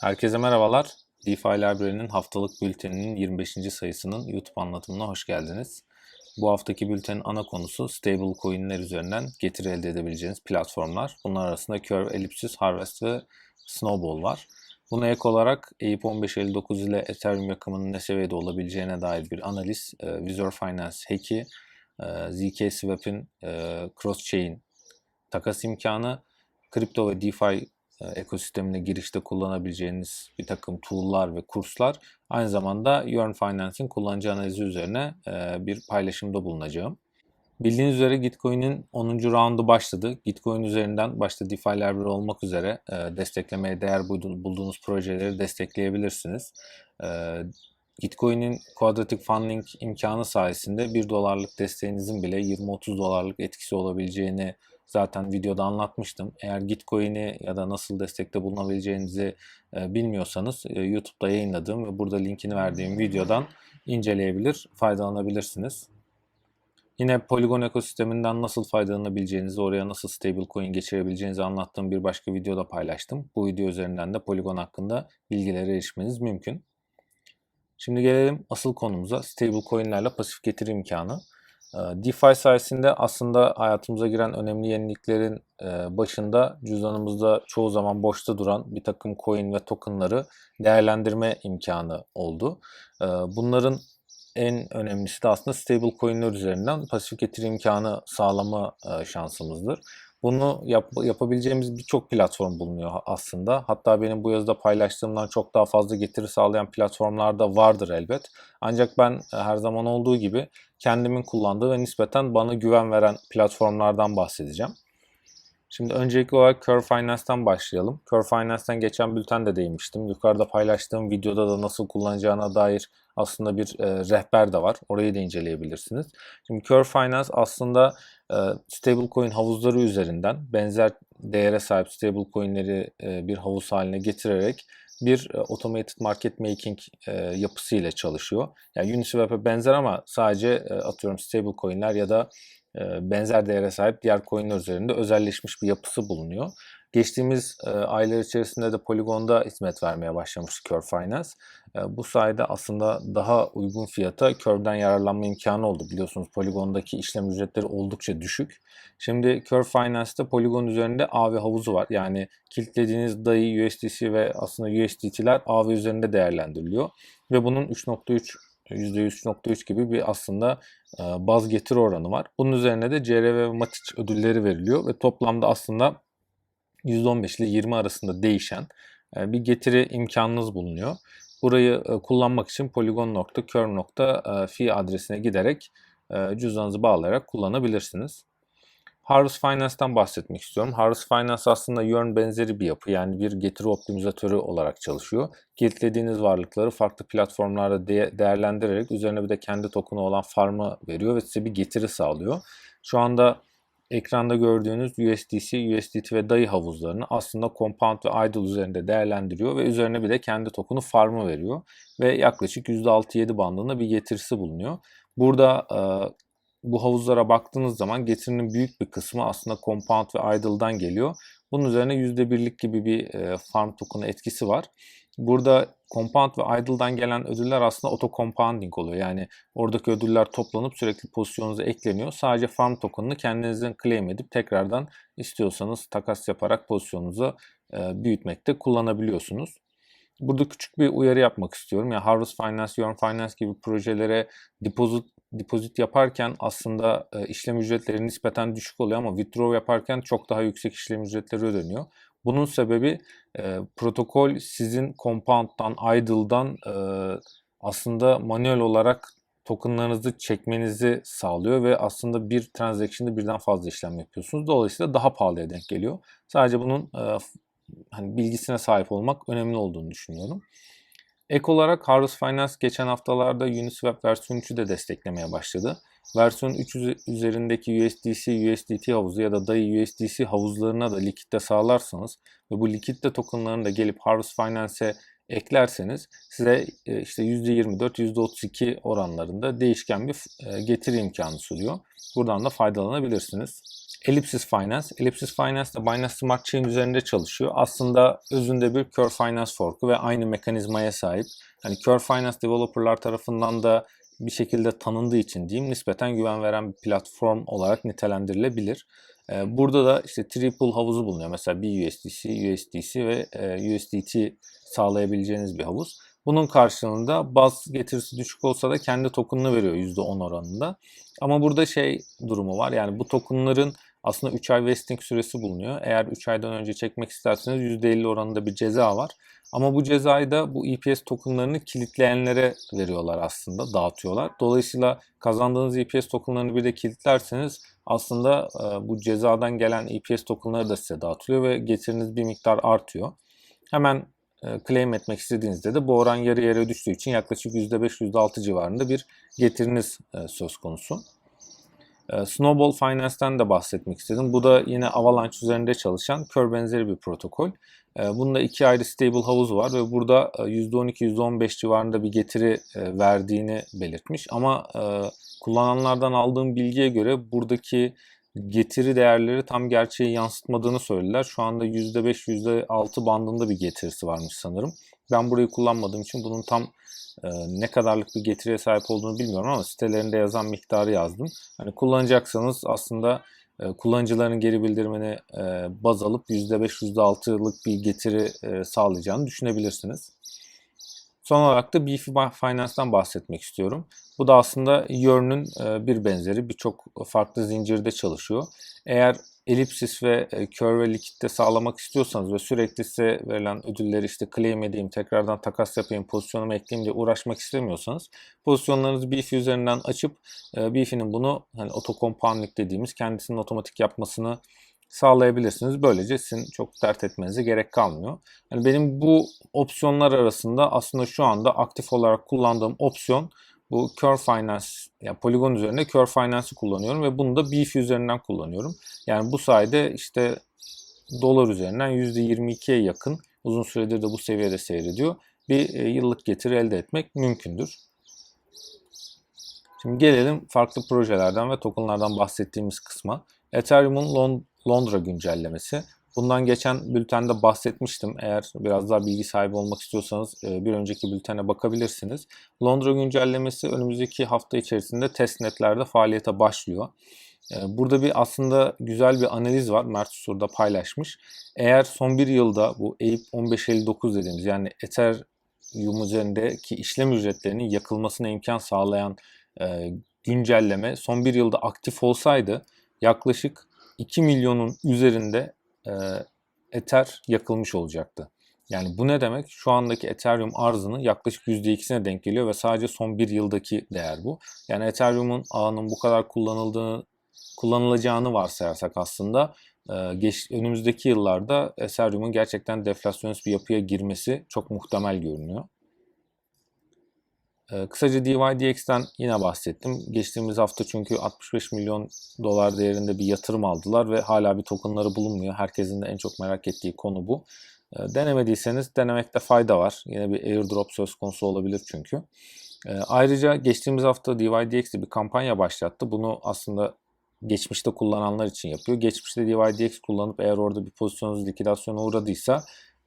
Herkese merhabalar. DeFi Library'nin haftalık bülteninin 25. sayısının YouTube anlatımına hoş geldiniz. Bu haftaki bültenin ana konusu stable coin'ler üzerinden getiri elde edebileceğiniz platformlar. Bunlar arasında Curve, Ellipsis, Harvest ve Snowball var. Buna ek olarak EIP 1559 ile Ethereum yakımının ne seviyede olabileceğine dair bir analiz, e, Visor Finance Hack'i, e, ZK Swap'in e, cross-chain takas imkanı, kripto ve DeFi ekosistemine girişte kullanabileceğiniz bir takım tool'lar ve kurslar. Aynı zamanda Yearn Finance'in kullanıcı analizi üzerine e, bir paylaşımda bulunacağım. Bildiğiniz üzere Gitcoin'in 10. roundu başladı. Gitcoin üzerinden başta DeFi Library olmak üzere e, desteklemeye değer bulduğunuz projeleri destekleyebilirsiniz. Gitcoin'in Quadratic Funding imkanı sayesinde 1 dolarlık desteğinizin bile 20-30 dolarlık etkisi olabileceğini zaten videoda anlatmıştım. Eğer Gitcoin'i ya da nasıl destekte bulunabileceğinizi e, bilmiyorsanız e, YouTube'da yayınladığım ve burada linkini verdiğim videodan inceleyebilir, faydalanabilirsiniz. Yine Polygon ekosisteminden nasıl faydalanabileceğinizi, oraya nasıl stablecoin geçirebileceğinizi anlattığım bir başka videoda paylaştım. Bu video üzerinden de Polygon hakkında bilgilere erişmeniz mümkün. Şimdi gelelim asıl konumuza stablecoin'lerle pasif getiri imkanı. DeFi sayesinde aslında hayatımıza giren önemli yeniliklerin başında cüzdanımızda çoğu zaman boşta duran bir takım coin ve tokenları değerlendirme imkanı oldu. Bunların en önemlisi de aslında stable coinler üzerinden pasif getiri imkanı sağlama şansımızdır. Bunu yap, yapabileceğimiz birçok platform bulunuyor aslında. Hatta benim bu yazıda paylaştığımdan çok daha fazla getiri sağlayan platformlar da vardır elbet. Ancak ben e, her zaman olduğu gibi kendimin kullandığı ve nispeten bana güven veren platformlardan bahsedeceğim. Şimdi öncelikli olarak Curve Finance'ten başlayalım. Curve Finance'ten geçen bülten de değinmiştim. Yukarıda paylaştığım videoda da nasıl kullanacağına dair aslında bir e, rehber de var. Orayı da inceleyebilirsiniz. Şimdi Curve Finance aslında stablecoin havuzları üzerinden benzer değere sahip stablecoin'leri e, bir havuz haline getirerek bir e, automated market making e, yapısı ile çalışıyor. Yani Uniswap'e benzer ama sadece atıyorum stablecoin'ler ya da benzer değere sahip diğer coinler üzerinde özelleşmiş bir yapısı bulunuyor. Geçtiğimiz e, aylar içerisinde de Polygon'da hizmet vermeye başlamış Curve Finance. E, bu sayede aslında daha uygun fiyata Curve'den yararlanma imkanı oldu. Biliyorsunuz Polygon'daki işlem ücretleri oldukça düşük. Şimdi Curve Finance'te Polygon üzerinde AV havuzu var. Yani kilitlediğiniz DAI, USDC ve aslında USDT'ler AV üzerinde değerlendiriliyor. Ve bunun 3.3 %3.3 gibi bir aslında e, baz getiri oranı var. Bunun üzerine de CRV ve Matic ödülleri veriliyor ve toplamda aslında %15 ile 20 arasında değişen e, bir getiri imkanınız bulunuyor. Burayı e, kullanmak için polygon.curve.fi adresine giderek cüzdanınızı bağlayarak kullanabilirsiniz. Harvest Finance'dan bahsetmek istiyorum. Harvest Finance aslında Yearn benzeri bir yapı. Yani bir getiri optimizatörü olarak çalışıyor. Kilitlediğiniz varlıkları farklı platformlarda de- değerlendirerek üzerine bir de kendi token'ı olan farmı veriyor ve size bir getiri sağlıyor. Şu anda ekranda gördüğünüz USDC, USDT ve DAI havuzlarını aslında Compound ve Idle üzerinde değerlendiriyor ve üzerine bir de kendi token'ı farmı veriyor. Ve yaklaşık %6-7 bandında bir getirisi bulunuyor. Burada bu havuzlara baktığınız zaman getirinin büyük bir kısmı aslında compound ve idle'dan geliyor. Bunun üzerine %1'lik gibi bir e, farm token etkisi var. Burada compound ve idle'dan gelen ödüller aslında auto compounding oluyor. Yani oradaki ödüller toplanıp sürekli pozisyonunuza ekleniyor. Sadece farm token'ını kendinizden claim edip tekrardan istiyorsanız takas yaparak pozisyonunuzu e, büyütmekte kullanabiliyorsunuz. Burada küçük bir uyarı yapmak istiyorum. Yani Harvest Finance, Yearn Finance gibi projelere deposit depozit yaparken aslında e, işlem ücretleri nispeten düşük oluyor ama withdraw yaparken çok daha yüksek işlem ücretleri ödeniyor. Bunun sebebi e, protokol sizin compound'dan, idle'dan e, aslında manuel olarak tokenlarınızı çekmenizi sağlıyor ve aslında bir transaction'da birden fazla işlem yapıyorsunuz. Dolayısıyla daha pahalıya denk geliyor. Sadece bunun e, hani bilgisine sahip olmak önemli olduğunu düşünüyorum. Ek olarak Harvest Finance geçen haftalarda Uniswap versiyon 3'ü de desteklemeye başladı. Versiyon 3 üzerindeki USDC, USDT havuzu ya da DAI USDC havuzlarına da likitte sağlarsanız ve bu likitte tokenlarını da gelip Harvest Finance'e eklerseniz size e, işte %24, %32 oranlarında değişken bir e, getiri imkanı sunuyor. Buradan da faydalanabilirsiniz. Ellipsis Finance. Ellipsis Finance de Binance Smart Chain üzerinde çalışıyor. Aslında özünde bir Curve Finance forku ve aynı mekanizmaya sahip. Hani Curve Finance developerlar tarafından da bir şekilde tanındığı için diyeyim nispeten güven veren bir platform olarak nitelendirilebilir. Ee, burada da işte triple havuzu bulunuyor. Mesela bir USDC, USDC ve e, USDT sağlayabileceğiniz bir havuz. Bunun karşılığında baz getirisi düşük olsa da kendi token'ını veriyor %10 oranında. Ama burada şey durumu var. Yani bu token'ların aslında 3 ay vesting süresi bulunuyor. Eğer 3 aydan önce çekmek isterseniz %50 oranında bir ceza var. Ama bu cezayı da bu EPS tokenlarını kilitleyenlere veriyorlar aslında, dağıtıyorlar. Dolayısıyla kazandığınız EPS tokenlarını bir de kilitlerseniz aslında e, bu cezadan gelen EPS tokenları da size dağıtılıyor ve getiriniz bir miktar artıyor. Hemen e, claim etmek istediğinizde de bu oran yarı yarıya düştüğü için yaklaşık %5-%6 civarında bir getiriniz e, söz konusu. E, Snowball Finance'ten de bahsetmek istedim. Bu da yine Avalanche üzerinde çalışan kör benzeri bir protokol. Bunda iki ayrı stable havuz var ve burada %12-%15 civarında bir getiri verdiğini belirtmiş. Ama kullananlardan aldığım bilgiye göre buradaki getiri değerleri tam gerçeği yansıtmadığını söylediler. Şu anda %5, %6 bandında bir getirisi varmış sanırım. Ben burayı kullanmadığım için bunun tam e, ne kadarlık bir getiriye sahip olduğunu bilmiyorum ama sitelerinde yazan miktarı yazdım. Hani kullanacaksanız aslında e, kullanıcıların geri bildirimini e, baz alıp %5, %6'lık bir getiri e, sağlayacağını düşünebilirsiniz. Son olarak da Beefy Finance'dan bahsetmek istiyorum. Bu da aslında Yearn'ün e, bir benzeri birçok farklı zincirde çalışıyor. Eğer elipsis ve e, curve likitte sağlamak istiyorsanız ve sürekli size verilen ödülleri işte claim edeyim, tekrardan takas yapayım, pozisyonumu ekleyeyim diye uğraşmak istemiyorsanız pozisyonlarınızı Beefy üzerinden açıp e, Beefy'nin bunu hani auto compounding dediğimiz kendisinin otomatik yapmasını sağlayabilirsiniz. Böylece sizin çok dert etmenize gerek kalmıyor. Yani benim bu opsiyonlar arasında aslında şu anda aktif olarak kullandığım opsiyon bu Curve Finance, yani Polygon üzerinde Curve Finance'ı kullanıyorum ve bunu da Beefy üzerinden kullanıyorum. Yani bu sayede işte dolar üzerinden %22'ye yakın uzun süredir de bu seviyede seyrediyor. Bir e, yıllık getiri elde etmek mümkündür. Şimdi gelelim farklı projelerden ve tokenlardan bahsettiğimiz kısma. Ethereum'un Londra güncellemesi. Bundan geçen bültende bahsetmiştim. Eğer biraz daha bilgi sahibi olmak istiyorsanız e, bir önceki bültene bakabilirsiniz. Londra güncellemesi önümüzdeki hafta içerisinde testnetlerde faaliyete başlıyor. E, burada bir aslında güzel bir analiz var. Mert Sur'da paylaşmış. Eğer son bir yılda bu EIP 1559 dediğimiz yani Ethereum üzerindeki işlem ücretlerinin yakılmasına imkan sağlayan e, güncelleme son bir yılda aktif olsaydı yaklaşık 2 milyonun üzerinde e, Ether yakılmış olacaktı. Yani bu ne demek? Şu andaki Ethereum arzının yaklaşık %2'sine denk geliyor ve sadece son bir yıldaki değer bu. Yani Ethereum'un ağının bu kadar kullanıldığını kullanılacağını varsayarsak aslında e, geç, önümüzdeki yıllarda Ethereum'un gerçekten deflasyonist bir yapıya girmesi çok muhtemel görünüyor. Ee, kısaca DYDX'ten yine bahsettim. Geçtiğimiz hafta çünkü 65 milyon dolar değerinde bir yatırım aldılar ve hala bir tokenları bulunmuyor. Herkesin de en çok merak ettiği konu bu. Ee, denemediyseniz denemekte fayda var. Yine bir airdrop söz konusu olabilir çünkü. Ee, ayrıca geçtiğimiz hafta DYDX bir kampanya başlattı. Bunu aslında geçmişte kullananlar için yapıyor. Geçmişte DYDX kullanıp eğer orada bir pozisyonunuz likidasyona uğradıysa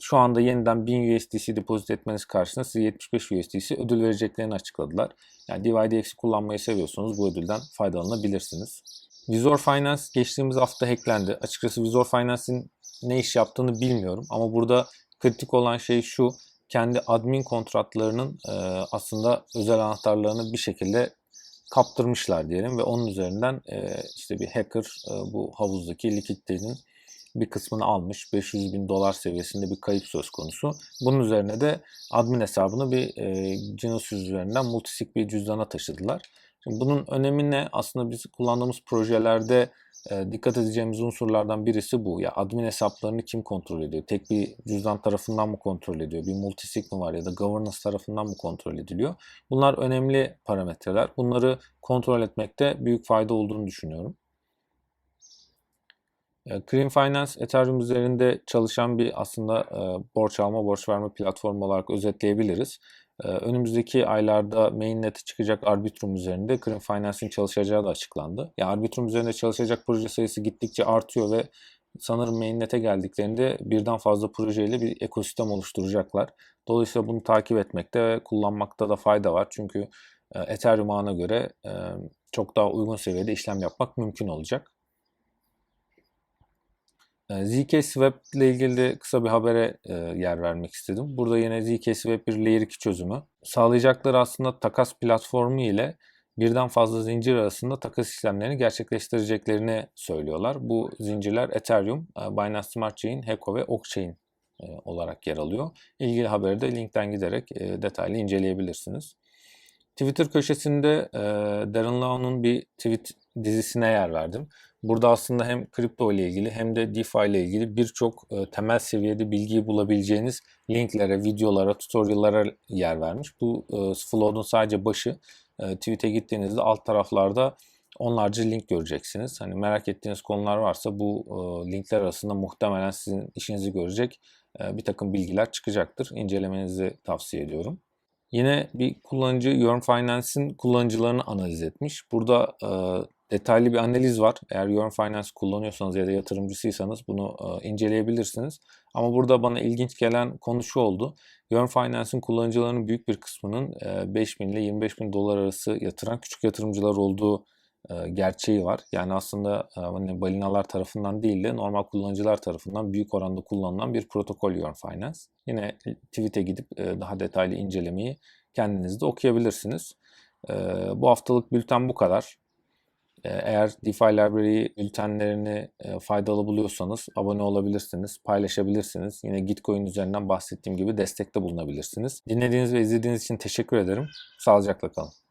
şu anda yeniden 1000 USDC depozit etmeniz karşısında size 75 USDC ödül vereceklerini açıkladılar. Yani DYDX'i kullanmayı seviyorsanız bu ödülden faydalanabilirsiniz. Visor Finance geçtiğimiz hafta hacklendi. Açıkçası Visor Finance'in ne iş yaptığını bilmiyorum ama burada kritik olan şey şu kendi admin kontratlarının e, aslında özel anahtarlarını bir şekilde kaptırmışlar diyelim ve onun üzerinden e, işte bir hacker e, bu havuzdaki likiditenin bir kısmını almış. 500 bin dolar seviyesinde bir kayıp söz konusu. Bunun üzerine de admin hesabını bir e, Genesis üzerinden multisig bir cüzdana taşıdılar. Şimdi bunun önemi ne? Aslında biz kullandığımız projelerde e, dikkat edeceğimiz unsurlardan birisi bu. Ya admin hesaplarını kim kontrol ediyor? Tek bir cüzdan tarafından mı kontrol ediyor? Bir multisig mi var ya da governance tarafından mı kontrol ediliyor? Bunlar önemli parametreler. Bunları kontrol etmekte büyük fayda olduğunu düşünüyorum. Cream Finance Ethereum üzerinde çalışan bir aslında e, borç alma, borç verme platformu olarak özetleyebiliriz. E, Önümüzdeki aylarda mainnet'e çıkacak Arbitrum üzerinde Cream Finance'in çalışacağı da açıklandı. Yani Arbitrum üzerinde çalışacak proje sayısı gittikçe artıyor ve sanırım mainnet'e geldiklerinde birden fazla projeyle bir ekosistem oluşturacaklar. Dolayısıyla bunu takip etmekte ve kullanmakta da fayda var. Çünkü e, Ethereum ağına göre e, çok daha uygun seviyede işlem yapmak mümkün olacak. E, ZK Swap ile ilgili de kısa bir habere e, yer vermek istedim. Burada yine ZK Swap bir Layer 2 çözümü. Sağlayacakları aslında takas platformu ile birden fazla zincir arasında takas işlemlerini gerçekleştireceklerini söylüyorlar. Bu zincirler Ethereum, e, Binance Smart Chain, Heko ve Okchain e, olarak yer alıyor. İlgili haberi de linkten giderek detaylı inceleyebilirsiniz. Twitter köşesinde Darren Law'un bir tweet dizisine yer verdim. Burada aslında hem kripto ile ilgili hem de DeFi ile ilgili birçok e, temel seviyede bilgiyi bulabileceğiniz linklere, videolara, tutorial'lara yer vermiş. Bu e, Flow'un sadece başı. E, tweet'e gittiğinizde alt taraflarda onlarca link göreceksiniz. Hani merak ettiğiniz konular varsa bu e, linkler arasında muhtemelen sizin işinizi görecek e, bir takım bilgiler çıkacaktır. İncelemenizi tavsiye ediyorum. Yine bir kullanıcı Yearn Finance'in kullanıcılarını analiz etmiş. Burada e, detaylı bir analiz var. Eğer Yearn Finance kullanıyorsanız ya da yatırımcısıysanız bunu e, inceleyebilirsiniz. Ama burada bana ilginç gelen konu şu oldu. Yearn Finance'in kullanıcılarının büyük bir kısmının e, 5 bin ile 25 bin dolar arası yatıran küçük yatırımcılar olduğu e, gerçeği var. Yani aslında e, hani balinalar tarafından değil de normal kullanıcılar tarafından büyük oranda kullanılan bir protokol Yearn Finance. Yine tweet'e gidip daha detaylı incelemeyi kendiniz de okuyabilirsiniz. Bu haftalık bülten bu kadar. E, Eğer DeFi Library bültenlerini e, faydalı buluyorsanız abone olabilirsiniz, paylaşabilirsiniz. Yine Gitcoin üzerinden bahsettiğim gibi destekte bulunabilirsiniz. Dinlediğiniz ve izlediğiniz için teşekkür ederim. Sağlıcakla kalın.